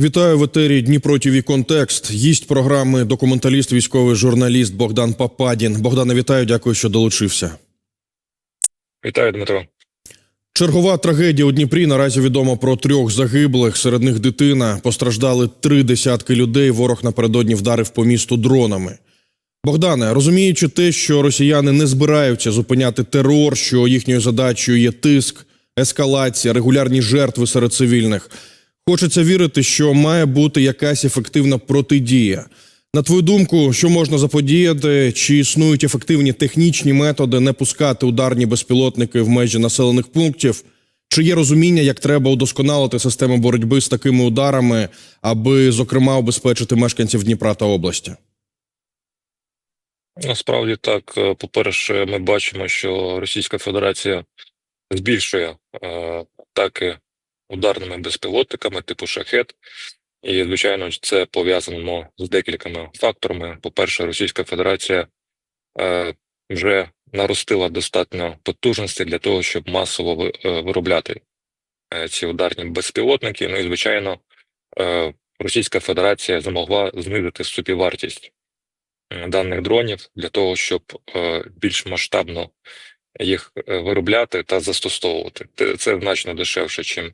Вітаю в етері Дніпро ТВ Контекст. Їсть програми документаліст, військовий журналіст Богдан Пападін. Богдане, вітаю, дякую, що долучився. Вітаю, Дмитро. Чергова трагедія у Дніпрі. Наразі відомо про трьох загиблих. Серед них дитина. Постраждали три десятки людей. Ворог напередодні вдарив по місту дронами. Богдане, розуміючи те, що росіяни не збираються зупиняти терор, що їхньою задачею є тиск, ескалація, регулярні жертви серед цивільних. Хочеться вірити, що має бути якась ефективна протидія. На твою думку, що можна заподіяти? Чи існують ефективні технічні методи не пускати ударні безпілотники в межі населених пунктів? Чи є розуміння, як треба удосконалити систему боротьби з такими ударами, аби, зокрема, обезпечити мешканців Дніпра та області? Насправді так, Е, по-перше, ми бачимо, що Російська Федерація збільшує е, атаки ударними безпілотниками типу шахет. І, звичайно, це пов'язано з декількома факторами. По-перше, Російська Федерація е, вже наростила достатньо потужності для того, щоб масово е, виробляти е, ці ударні безпілотники. Ну і, звичайно, е, Російська Федерація змогла знизити собівартість даних дронів для того, щоб е, більш масштабно їх е, виробляти та застосовувати. Це значно дешевше, ніж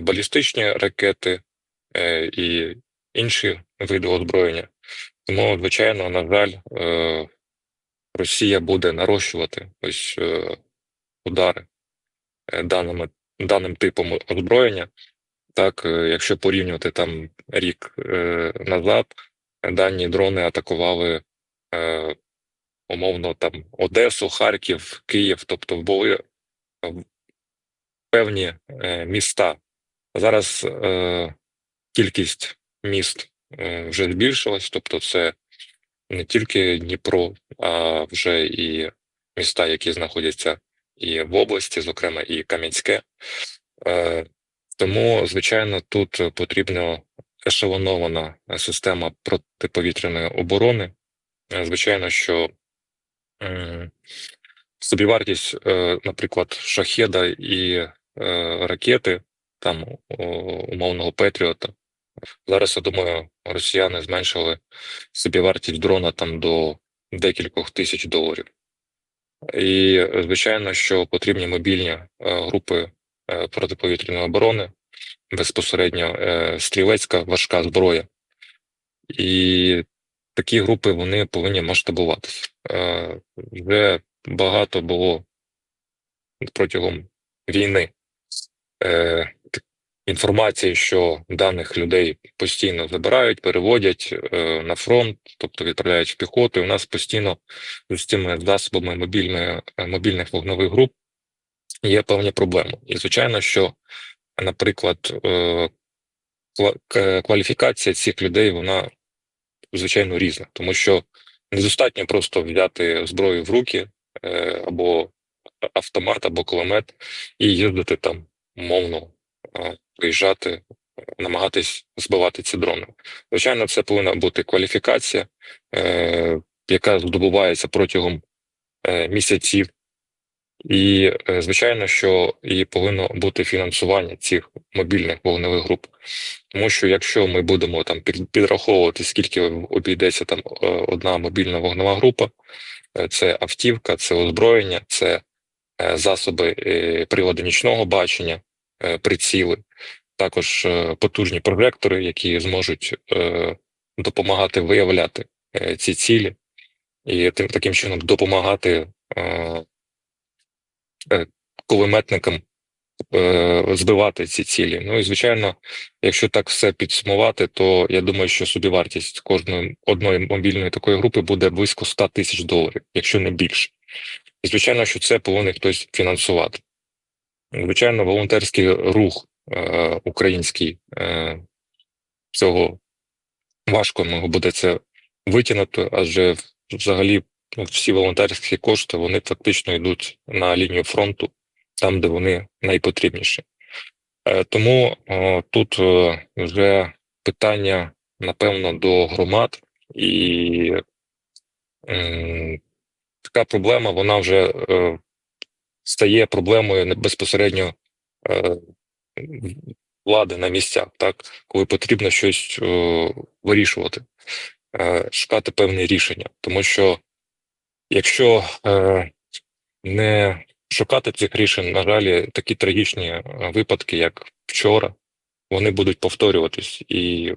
балістичні ракети е, і інші види озброєння. Тому, звичайно, на жаль, е, Росія буде нарощувати ось е, удари е, даними, даним типом озброєння. Так, е, якщо порівнювати там рік е, назад, дані дрони атакували е, умовно там Одесу, Харків, Київ, тобто були е, певні е, міста. Зараз е, кількість міст е, вже збільшилась, тобто це не тільки Дніпро, а вже і міста, які знаходяться і в області, зокрема і Кам'янське. Е, тому, звичайно, тут потрібна ешелонована система протиповітряної оборони. Звичайно, що собівартість, е, наприклад, шахеда і е, ракети, там умовного Петріота. Зараз, я думаю, росіяни зменшили собівартість дрона там до декількох тисяч доларів. І, звичайно, що потрібні мобільні е, групи е, протиповітряної оборони, безпосередньо е, стрілецька важка зброя. І такі групи вони повинні масштабуватися. Е, Вже багато було протягом війни е, інформації, що даних людей постійно забирають, переводять е, на фронт, тобто відправляють в піхоту. І у нас постійно з цими засобами мобільної, мобільних вогневих груп є певні проблеми. І звичайно, що, наприклад, кваліфікація цих людей вона звичайно різна, тому що недостатньо просто взяти зброю в руки е, або автомат, або кулемет і їздити там умовно, е, приїжджати, е, намагатись збивати ці дрони. Звичайно, це повинна бути кваліфікація, е, яка здобувається протягом місяців. І, е, звичайно, що і повинно бути фінансування цих мобільних вогневих груп. Тому що якщо ми будемо там під- підраховувати, скільки обійдеться там е, одна мобільна вогнева група, е, це автівка, це озброєння, це засоби прилади нічного бачення, приціли, також потужні прожектори, які зможуть допомагати виявляти ці цілі, і тим таким чином допомагати кулеметникам е, збивати ці цілі. Ну і звичайно, якщо так все підсумувати, то я думаю, що собівартість кожної одної мобільної такої групи буде близько 100 тисяч доларів, якщо не більше. І звичайно, що це повинен хтось фінансувати. Звичайно, волонтерський рух е, український е, цього важко його буде це витягнути, адже взагалі всі волонтерські кошти вони фактично йдуть на лінію фронту, там, де вони найпотрібніші. Е, Тому тут е, вже питання, напевно, до громад, і така проблема, вона вже е, стає проблемою безпосередньо влади на місцях, так коли потрібно щось вирішувати, шукати певні рішення. Тому що якщо е, не шукати цих рішень, на жаль, такі трагічні е, випадки, як вчора, вони будуть повторюватись, і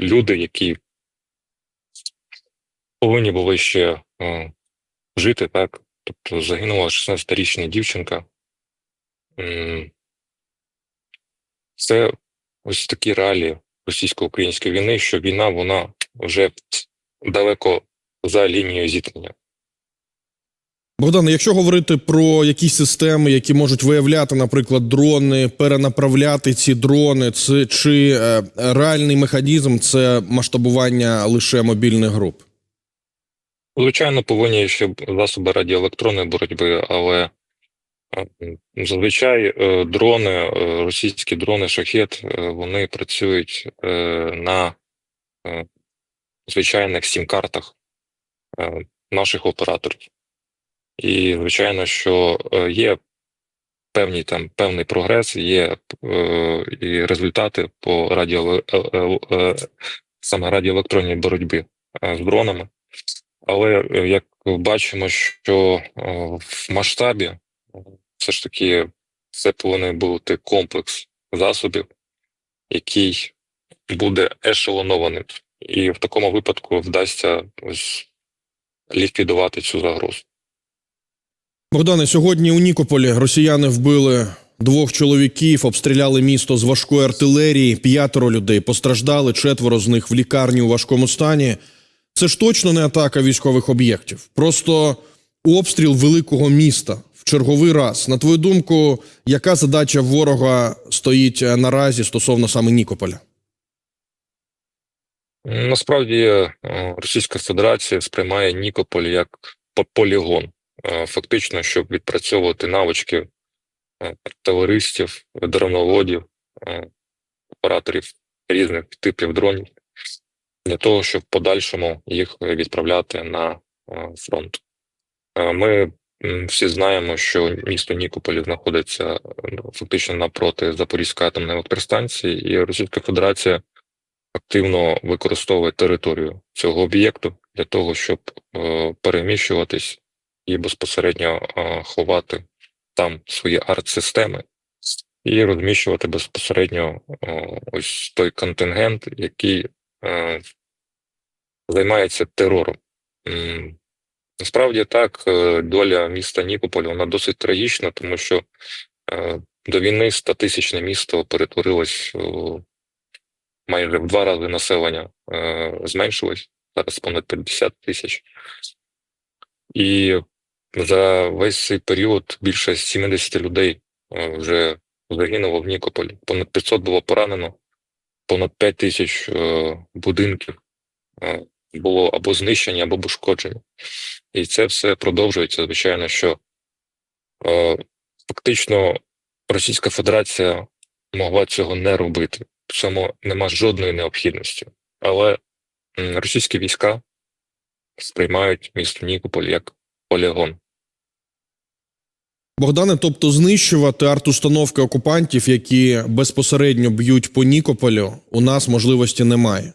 люди, які повинні були ще е, жити, так, тобто загинула 16-річна дівчинка. Це ось такі реалії російсько-української війни, що війна вона вже далеко за лінією зіткнення. Богдане, якщо говорити про якісь системи, які можуть виявляти, наприклад, дрони, перенаправляти ці дрони, це чи е, реальний механізм це масштабування лише мобільних груп? Звичайно, повинні ще засоби радіоелектронної боротьби, але е, зазвичай е, дрони, е, російські дрони шахет, вони працюють на звичайних сім-картах наших операторів. І, звичайно, що е, є певні там певний прогрес, є е, і результати по радіо, е, саме радіоелектронній боротьбі з дронами. Але як бачимо, що в масштабі все ж таки це повинен бути комплекс засобів, який буде ешелонованим, і в такому випадку вдасться ось ліквідувати цю загрозу. Богдане, сьогодні у Нікополі росіяни вбили двох чоловіків, обстріляли місто з важкої артилерії. П'ятеро людей постраждали, четверо з них в лікарні у важкому стані. Це ж точно не атака військових об'єктів, просто обстріл великого міста в черговий раз. На твою думку, яка задача ворога стоїть е, наразі стосовно саме Нікополя? Насправді е, Російська Федерація сприймає Нікополь як полігон, фактично, щоб відпрацьовувати навички е, артилеристів, дроноводів, е, операторів різних типів дронів для того, щоб в подальшому їх відправляти на е, фронт. Е, Ми всі знаємо, що місто Нікополі знаходиться е, фактично напроти Запорізької атомної електростанції, і Російська Федерація активно використовує територію цього об'єкту для того, щоб е, переміщуватись і безпосередньо ховати там свої арт-системи і розміщувати безпосередньо ось той контингент, який займається терором. Насправді так, е, доля міста Нікополь вона досить трагічна, тому що е, до війни статисячне місто перетворилось майже в два рази населення е, зменшилось, зараз понад 50 тисяч. І за весь цей період більше 70 людей е, вже загинуло в Нікополі. Понад 500 було поранено, понад 5 тисяч е, будинків е, було або знищені, або пошкоджені. І це все продовжується. Звичайно, що фактично Російська Федерація могла цього не робити. В цьому нема жодної необхідності. Але російські війська сприймають місто Нікополь як полігон. Богдане, тобто знищувати арт-установки окупантів, які безпосередньо б'ють по Нікополю, у нас можливості немає.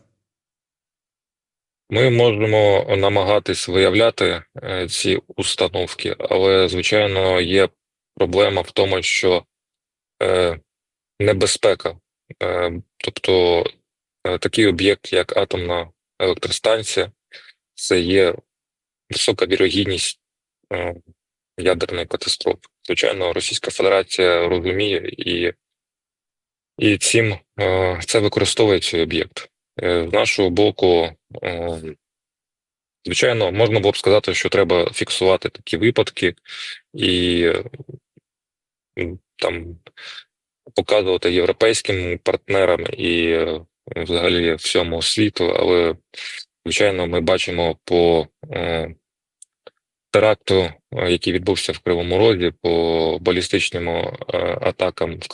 Ми можемо намагатись виявляти е, ці установки, але звичайно є проблема в тому, що е, небезпека, е, тобто е, такий об'єкт, як атомна електростанція, це є висока вірогідність ядерної катастрофи. Звичайно, Російська Федерація розуміє і, і цим е, це використовує цей об'єкт. Е, З нашого боку, е, звичайно, можна було б сказати, що треба фіксувати такі випадки і там показувати європейським партнерам і е, взагалі всьому світу, але звичайно, ми бачимо по е, теракту, е, який відбувся в Кривому Розі, по балістичним е, атакам в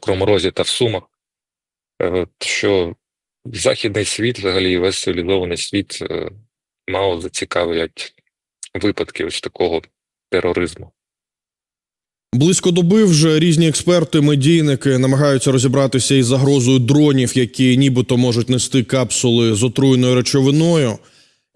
Кривому, Розі та в Сумах, е, що західний світ, взагалі, весь цивілізований світ мало зацікавлять випадки ось такого тероризму. Близько доби вже різні експерти, медійники намагаються розібратися із загрозою дронів, які нібито можуть нести капсули з отруєною речовиною.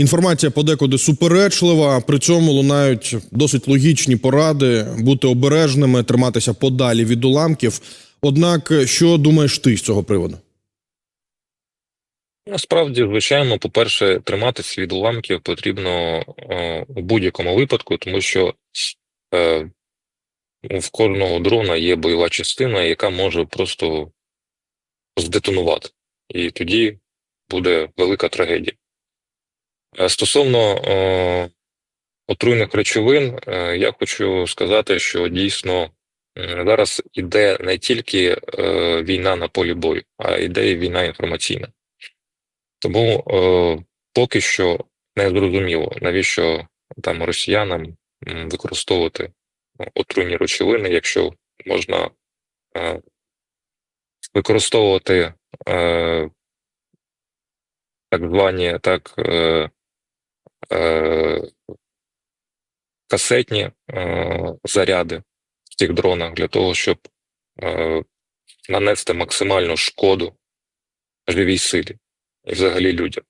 Інформація подекуди суперечлива. При цьому лунають досить логічні поради бути обережними, триматися подалі від уламків. Однак, що думаєш ти з цього приводу? Насправді, звичайно, по-перше, триматися від уламків потрібно е, у будь-якому випадку, тому що е, в кожного дрона є бойова частина, яка може просто здетонувати. І тоді буде велика трагедія. Е, Стосовно е, отруйних речовин, е, я хочу сказати, що дійсно зараз іде не тільки е, війна на полі бою, а йде і війна інформаційна. Тому е, поки що не зрозуміло, навіщо там росіянам використовувати ну, отруйні речовини, якщо можна е, використовувати е, так звані так, е, касетні е, заряди в цих дронах для того, щоб е, нанести максимальну шкоду живій силі і взагалі людям.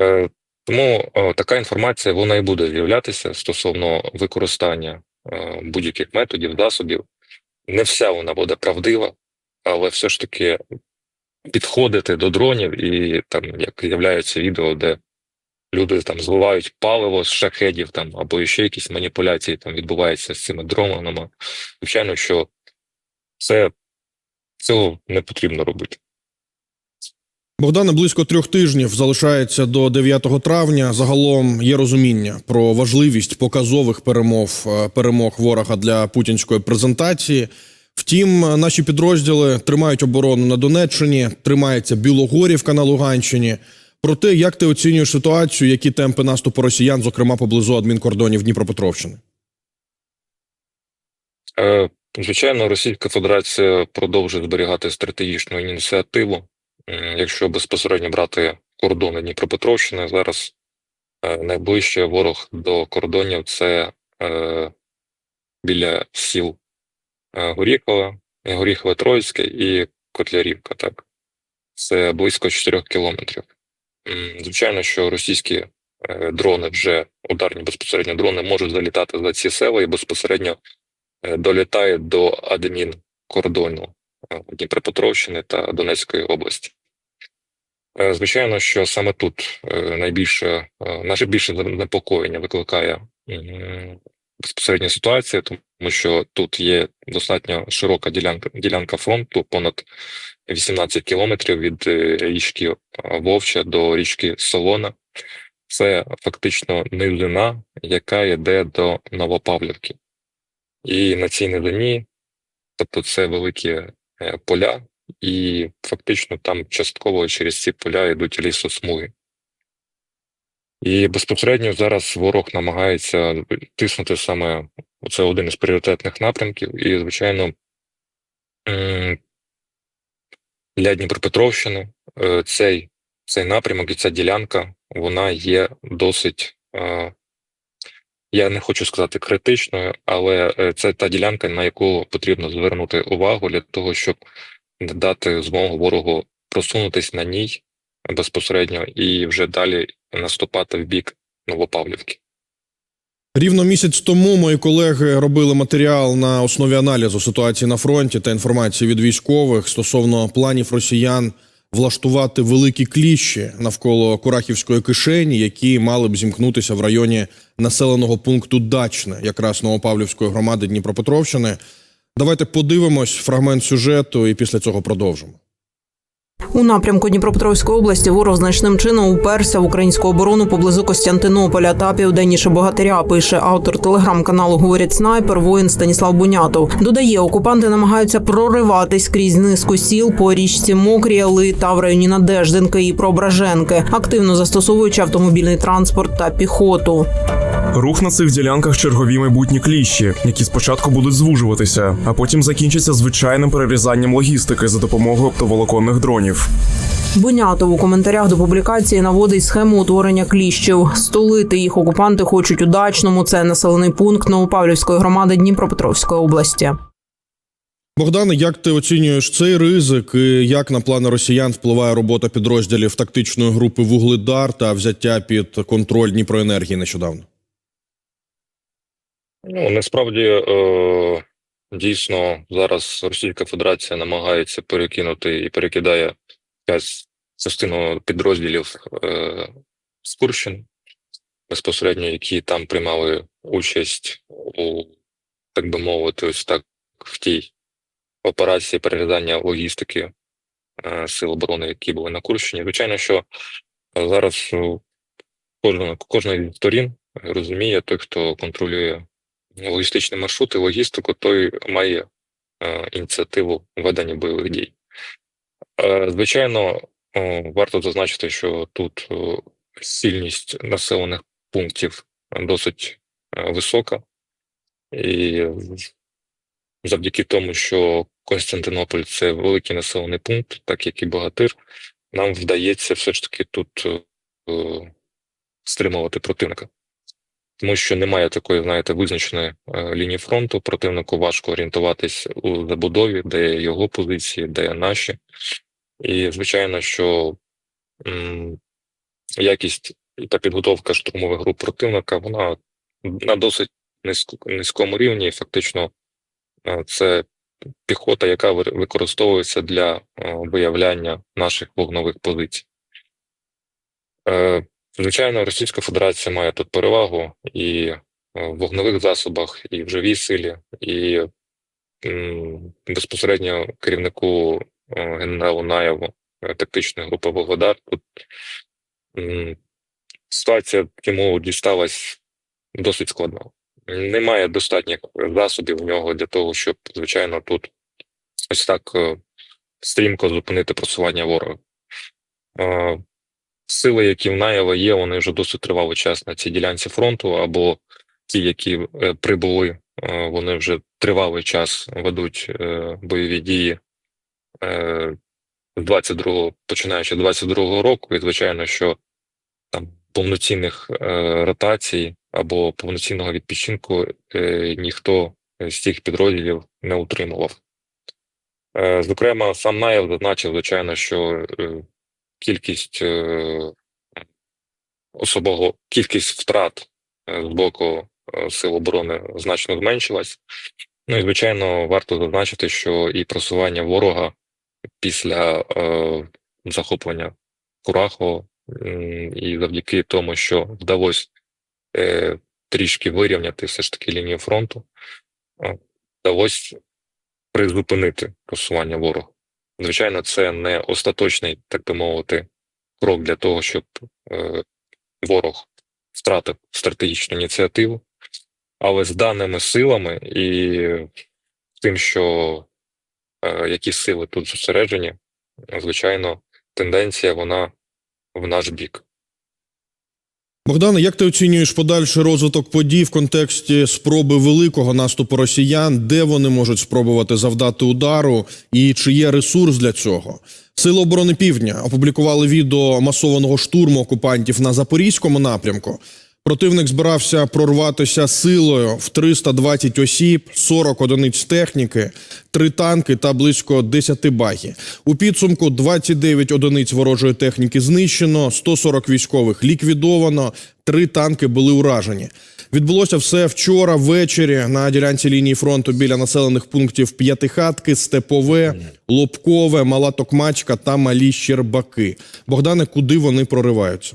Е, тому е, така інформація вона і буде з'являтися стосовно використання е, будь-яких методів, засобів. Не вся вона буде правдива, але все ж таки підходити до дронів, і там як з'являються відео, де люди там зливають паливо з шахедів там або ще якісь маніпуляції там відбуваються з цими дронами. Звичайно, що це цього не потрібно робити. Богдане, близько трьох тижнів залишається до 9 травня. Загалом є розуміння про важливість показових перемов е, перемог ворога для путінської презентації. Втім, наші підрозділи тримають оборону на Донеччині, тримається Білогорівка на Луганщині. Про те, як ти оцінюєш ситуацію, які темпи наступу росіян, зокрема поблизу адмінкордонів Дніпропетровщини? Е, Звичайно, Російська Федерація продовжує зберігати стратегічну ініціативу. Якщо безпосередньо брати кордони Дніпропетровщини, зараз е, найближче ворог до кордонів це е, біля сіл е, Горіхове, Горіхове Троїцьке і Котлярівка. Так, це близько 4 кілометрів. Звичайно, що російські е, дрони вже ударні безпосередньо дрони можуть залітати за ці села і безпосередньо е, долітає до адмінкордону е, Дніпропетровщини та Донецької області. Звичайно, що саме тут найбільше е, наше більше занепокоєння викликає безпосередня ситуація, тому що тут є достатньо широка ділянка ділянка фронту, понад 18 кілометрів від е, річки е, Вовча до річки Солона. Це фактично низина, яка йде до Новопавлівки. І на цій низині, тобто це великі е, поля, і фактично там частково через ці поля йдуть лісосмуги. І безпосередньо зараз ворог намагається тиснути саме це один із пріоритетних напрямків. І, звичайно, для Дніпропетровщини е, цей, цей напрямок і ця ділянка вона є досить, е, я не хочу сказати критичною, але е, це та ділянка, на яку потрібно звернути увагу для того, щоб дати змогу ворогу просунутись на ній безпосередньо і вже далі наступати в бік Новопавлівки. Рівно місяць тому мої колеги робили матеріал на основі аналізу ситуації на фронті та інформації від військових стосовно планів росіян влаштувати великі кліщі навколо Курахівської кишені, які мали б зімкнутися в районі населеного пункту Дачне, якраз Новопавлівської громади Дніпропетровщини. Давайте подивимось фрагмент сюжету і після цього продовжимо. У напрямку Дніпропетровської області ворог значним чином уперся в українську оборону поблизу Костянтинополя та південніше Богатиря. Пише автор телеграм-каналу Говорять снайпер воїн Станіслав Бунятов. Додає, окупанти намагаються прориватись крізь низку сіл по річці Мокріяли та в районі Надеждинки і Проображенки, активно застосовуючи автомобільний транспорт та піхоту. Рух на цих ділянках чергові майбутні кліщі, які спочатку будуть звужуватися, а потім закінчаться звичайним перерізанням логістики за допомогою оптоволоконних дронів. Бунятов у коментарях до публікації наводить схему утворення кліщів. Столити їх окупанти хочуть у дачному. Це населений пункт Новопавлівської громади Дніпропетровської області. Богдане, як ти оцінюєш цей ризик? І як на плани росіян впливає робота підрозділів тактичної групи Вугледар та взяття під контроль Дніпроенергії нещодавно? Ну, насправді, е, дійсно, зараз Російська Федерація намагається перекинути і перекидає якась частину підрозділів е, з Курщини, безпосередньо, які там приймали участь у, так би мовити, ось так, в тій операції перерізання логістики е, Сил оборони, які були на Курщині. Звичайно, що зараз кожна, кожна сторін розуміє той, хто контролює логістичні маршрути, логістику, той має е, ініціативу ведення бойових дій. Е, звичайно, е, варто зазначити, що тут сильність населених пунктів досить висока, і завдяки тому, що Константинополь це великий населений пункт, так як і Богатир, нам вдається все ж таки тут стримувати противника тому що немає такої, знаєте, визначеної е, лінії фронту. Противнику важко орієнтуватись у забудові, де його позиції, де наші. І звичайно, що м, якість та підготовка штурмових груп противника вона на досить низько, низькому рівні. Фактично, е, це піхота, яка використовується для е, виявляння наших вогнових позицій. Звичайно, Російська Федерація має тут перевагу і е, в вогневих засобах, і в живій силі, і безпосередньо керівнику е, генералу Наєву е, тактичної групи Вугледар. Тут ситуація йому дісталась досить складна. Немає достатніх засобів у нього для того, щоб, звичайно, тут ось так стрімко зупинити просування ворога. Сили, які в Наєва є, вони вже досить тривалий час на цій ділянці фронту, або ті, які е, прибули, е, вони вже тривалий час ведуть е, бойові дії з 22 починаючи з 22-го року, і звичайно, що там повноцінних ротацій або повноцінного відпочинку ніхто з цих підрозділів не утримував. Зокрема, сам Наєв зазначив, звичайно, що кількість е, особового кількість втрат е, з боку е, сил оборони значно зменшилась. Ну і звичайно, варто зазначити, що і просування ворога після е, захоплення Курахового м, і завдяки тому, що вдалося е, трішки вирівняти все ж таки лінію фронту, вдалося призупинити просування ворога. Звичайно, це не остаточний, так би мовити, крок для того, щоб е, ворог втратив стратегічну ініціативу. Але з даними силами і тим, що е, які сили тут зосереджені, звичайно, тенденція вона в наш бік. Богдане, як ти оцінюєш подальший розвиток подій в контексті спроби великого наступу росіян, де вони можуть спробувати завдати удару, і чи є ресурс для цього? Сили оборони Півдня опублікували відео масованого штурму окупантів на запорізькому напрямку. Противник збирався прорватися силою в 320 осіб, 40 одиниць техніки, 3 танки та близько 10 багі. У підсумку 29 одиниць ворожої техніки знищено, 140 військових ліквідовано, 3 танки були уражені. Відбулося все вчора ввечері на ділянці лінії фронту біля населених пунктів П'ятихатки, Степове, Лобкове, Мала Токмачка та Малі Щербаки. Богдане, куди вони прориваються?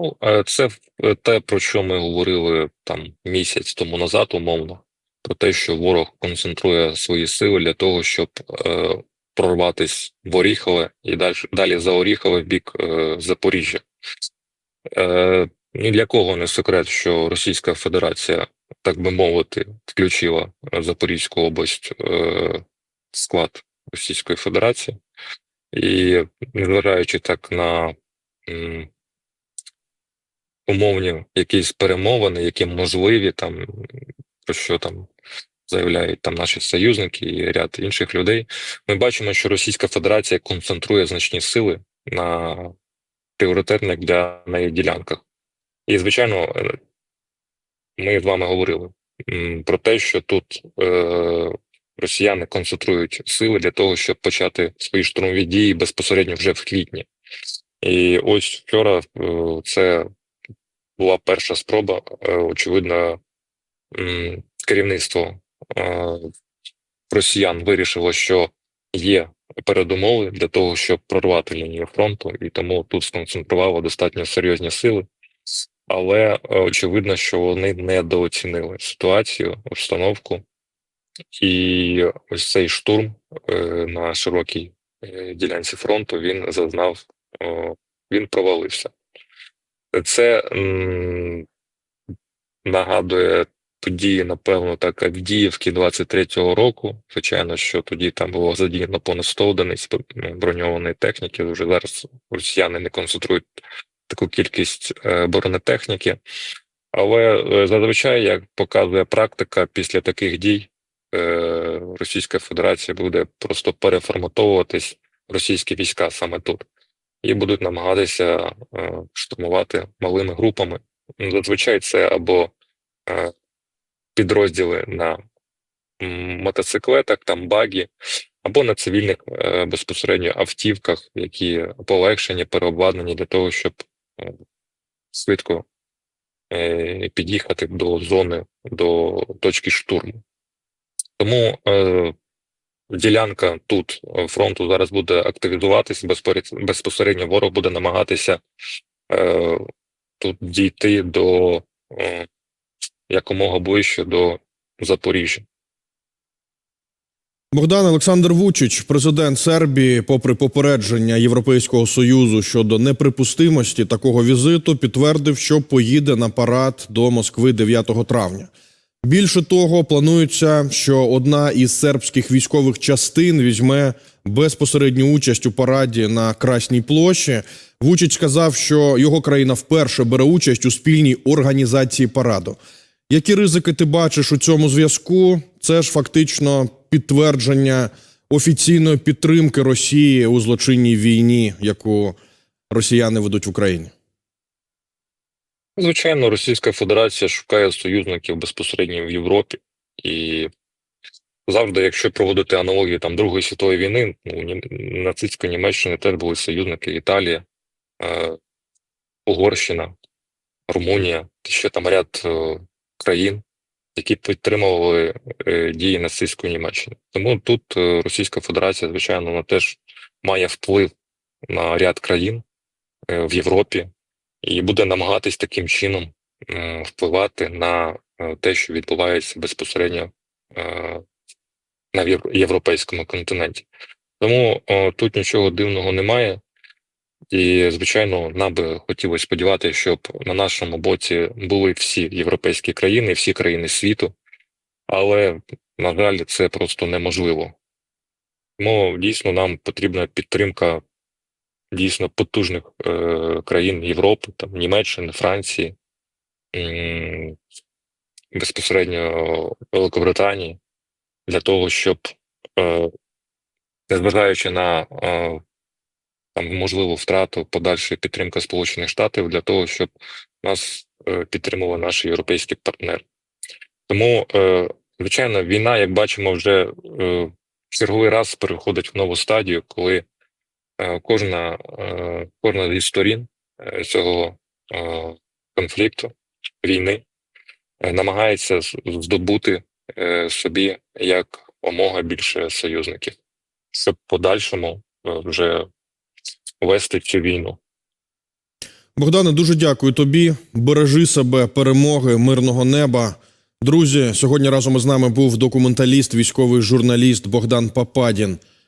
Ну, е, це е, те, про що ми говорили там місяць тому назад, умовно, про те, що ворог концентрує свої сили для того, щоб е, прорватися в Оріхове і далі, далі за Оріхове в бік е, Запоріжжя. Е, ні для кого не секрет, що Російська Федерація, так би мовити, включила Запорізьку область е, склад Російської Федерації, і незважаючи так на умовні якісь перемовини, які можливі, там про що там заявляють там наші союзники і ряд інших людей. Ми бачимо, що Російська Федерація концентрує значні сили на пріоритетних для неї ділянках. І, звичайно, е, ми з вами говорили про те, що тут е, росіяни концентрують сили для того, щоб почати свої штурмові дії безпосередньо вже в квітні. І ось вчора е, це була перша спроба. Е, Очевидно, керівництво е, росіян вирішило, що є передумови для того, щоб прорвати лінію фронту, і тому тут сконцентрувало достатньо серйозні сили. Але е, очевидно, що вони недооцінили ситуацію, обстановку, і ось цей штурм на широкій ділянці фронту він зазнав, він провалився. Це м, нагадує події, напевно, так Авдіївки 23-го року. Звичайно, що тоді там було задіяно понад 100 одиниць броньованої техніки. Вже зараз росіяни не концентрують таку кількість е, бронетехніки. Але е, зазвичай, як показує практика, після таких дій е, Російська Федерація буде просто переформатовуватись російські війська саме тут, і будуть намагатися е, штурмувати малими групами. Ну, Зазвичай це або е, підрозділи на мотоциклетах, там багі, або на цивільних е, безпосередньо автівках, які полегшені, переобладнані для того, щоб швидко під'їхати до зони, до точки штурму. Тому ділянка тут е, фронту зараз буде активізуватись, безпосередньо ворог буде намагатися е, тут дійти до е, якомога ближче до Запоріжжя. Богдан Олександр Вучич, президент Сербії, попри попередження Європейського союзу щодо неприпустимості такого візиту, підтвердив, що поїде на парад до Москви 9 травня. Більше того, планується, що одна із сербських військових частин візьме безпосередню участь у параді на Красній площі. Вучич сказав, що його країна вперше бере участь у спільній організації параду. Які ризики ти бачиш у цьому зв'язку? Це ж фактично підтвердження офіційної підтримки Росії у злочинній війні, яку росіяни ведуть в Україні. Звичайно, Російська Федерація шукає союзників безпосередньо в Європі, і завжди, якщо проводити аналогію там Другої світової війни, ну, нацистської Німеччини теж були союзники Італія, е, Угорщина, Румунія, ще там ряд е, країн, які підтримували е, дії нацистської Німеччини. Тому тут е, Російська Федерація, звичайно, вона теж має вплив на ряд країн е, в Європі і буде намагатись таким чином е, впливати на е, те, що відбувається безпосередньо е, на європейському континенті. Тому тут нічого дивного немає. І, звичайно, нам би хотілося сподіватися, щоб на нашому боці були всі європейські країни, всі країни світу, але, на жаль, це просто неможливо. Тому дійсно нам потрібна підтримка дійсно потужних е, країн Європи, там Німеччини, Франції, м, безпосередньо Великобританії, для того, щоб, е, незважаючи на е, там можливу втрату подальшої підтримки Сполучених Штатів, для того, щоб нас е, підтримували наші європейські партнери. Тому, е, звичайно, війна, як бачимо, вже е, черговий раз переходить в нову стадію, коли е, кожна, е, кожна зі сторін е, цього е, конфлікту, війни, е, намагається здобути е, собі як омога більше союзників, щоб подальшому е, вже вести цю війну. Богдане, дуже дякую тобі. Бережи себе, перемоги, мирного неба. Друзі, сьогодні разом із нами був документаліст, військовий журналіст Богдан Пападін.